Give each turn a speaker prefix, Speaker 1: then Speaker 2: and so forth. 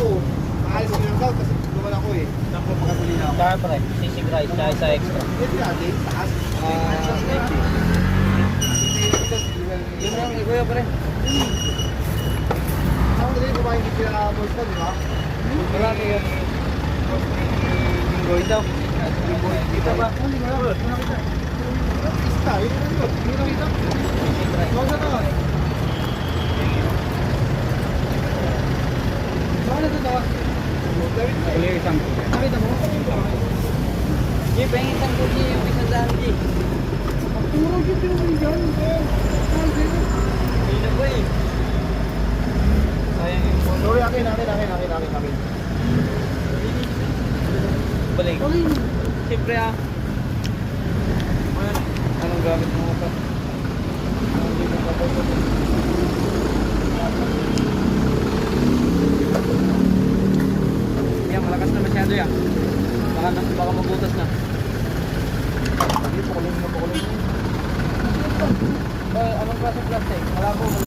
Speaker 1: ko, ayos ko yung kasi lumal ako eh. Tapos magkakulina ako. Siyempre, sisig rice, dahil sa extra. Hindi natin, taas.
Speaker 2: Ah, yun lang, ni Kuya pre. Ako talaga kumain din sila boys ko, di ba? Hmm? Marami yun. Linggo ito. Linggo ito ba? Linggo ito. Clear isang Nakita mo? Di, pahingin isang puti yung isang daan, Di. Hindi na po eh. Sayang yung puno.
Speaker 3: Sorry, akin, akin, akin, akin, akin, akin.
Speaker 2: Balik. Siyempre ah. Anong gamit mo pa? Baka, baka mabutas na.
Speaker 3: Hindi, pakulim na pakulim.
Speaker 2: Uh, anong klaseng plastic? Wala po.